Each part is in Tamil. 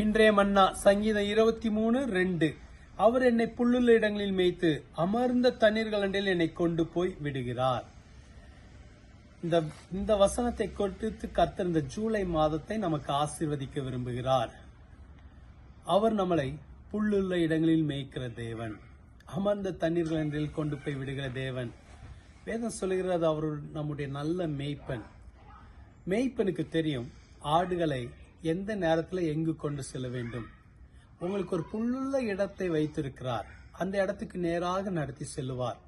இன்றைய மன்னா சங்கீதம் இருபத்தி மூணு ரெண்டு. அவர் என்னை புல்லுள்ள இடங்களில் மேய்த்து அமர்ந்த தண்ணீர்களண்டில் என்னை கொண்டு போய் விடுகிறார். இந்த இந்த வசனத்தை கொடுத்து கத்தர் இந்த ஜூலை மாதத்தை நமக்கு ஆசீர்வதிக்க விரும்புகிறார். அவர் நம்மளை புல்லுள்ள இடங்களில் மேய்க்கிற தேவன் அமர்ந்த தண்ணீர்கள் கொண்டு போய் விடுகிற தேவன். வேதம் சொல்லுகிறது அவர் நம்முடைய நல்ல மேய்ப்பன். மேய்ப்பனுக்கு தெரியும் ஆடுகளை எந்த நேரத்தில் எங்கு கொண்டு செல்ல வேண்டும்? உங்களுக்கு ஒரு புல்லுள்ள இடத்தை வைத்திருக்கிறார். அந்த இடத்துக்கு நேராக நடத்தி செல்லுவார்.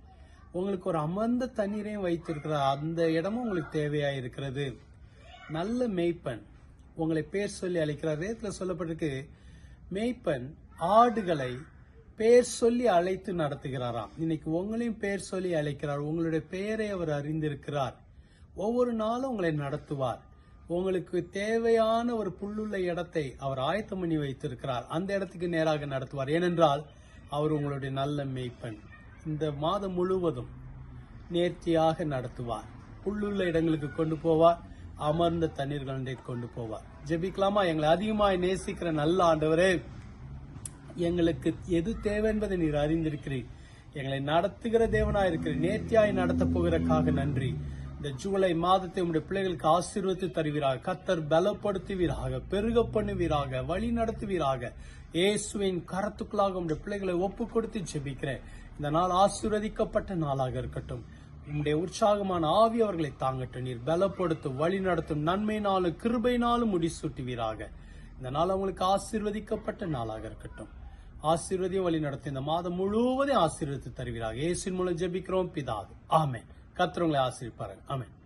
உங்களுக்கு ஒரு அமர்ந்த தண்ணீரையும் வைத்திருக்கிறார். அந்த இடமும் உங்களுக்கு தேவையாக இருக்கிறது. நல்ல மேய்ப்பன். உங்களை பேர் சொல்லி அழைக்கிறார். வேதத்தில் சொல்லப்பட்டிருக்கு மேய்ப்பன் ஆடுகளை பேர் சொல்லி அழைத்து நடத்துகிறாராம். இன்னைக்கு உங்களையும் பேர் சொல்லி அழைக்கிறார். உங்களுடைய பெயரை அவர் அறிந்திருக்கிறார். ஒவ்வொரு நாளும் உங்களை நடத்துவார். உங்களுக்கு தேவையான ஒரு புல்லுள்ள இடத்தை அவர் ஆயத்தம் பண்ணி வைத்திருக்கிறார். அந்த இடத்துக்கு நேராக நடத்துவார். ஏனென்றால் அவர் உங்களுடைய நல்ல மெய்ப்பன். இந்த மாதம் முழுவதும் நேர்த்தியாக நடத்துவார். புல்லுள்ள இடங்களுக்கு கொண்டு போவார். அமர்ந்த தண்ணீர்களை கொண்டு போவார். ஜெபிக்கலாமா? எங்களை அதிகமாய் நேசிக்கிற நல்ல ஆண்டவரே எங்களுக்கு எது தேவை என்பதை நீர் அறிந்திருக்கிறீர். எங்களை நடத்துகிற தேவனாயிருக்கிறீர் நேர்த்தியாய் நடத்தப் போகிறக்காக நன்றி. இந்த ஜூலை மாதத்தை உங்களுடைய பிள்ளைகளுக்கு ஆசீர்வத்து தருவீராக. கத்தர் பலப்படுத்துவீராக பெருக பண்ணுவீராக வழி நடத்துவீராக இயேசுவின் கரத்துக்குள்ளாக உங்களுடைய பிள்ளைகளை ஒப்பு கொடுத்து ஜெபிக்கிறேன். இந்த நாள் ஆசீர்வதிக்கப்பட்ட நாளாக இருக்கட்டும். உங்களுடைய உற்சாகமான ஆவி அவர்களை தாங்கட்டும். நீர் பலப்படுத்தும் வழி நடத்தும் நன்மையினாலும் கிருபையினாலும் முடிசூட்டுவீராக. இந்த நாள் அவங்களுக்கு ஆசீர்வதிக்கப்பட்ட நாளாக இருக்கட்டும். ஆசீர்வதியும் வழி நடத்தும் இந்த மாதம் முழுவதும் ஆசீர்வதித்து தருவீராக. இயேசுவின் மூலம் ஜெபிக்கிறோம் பிதாது ஆமேன். கத்திரவங்களை உங்களை ஆசீர்விப்பார்கள்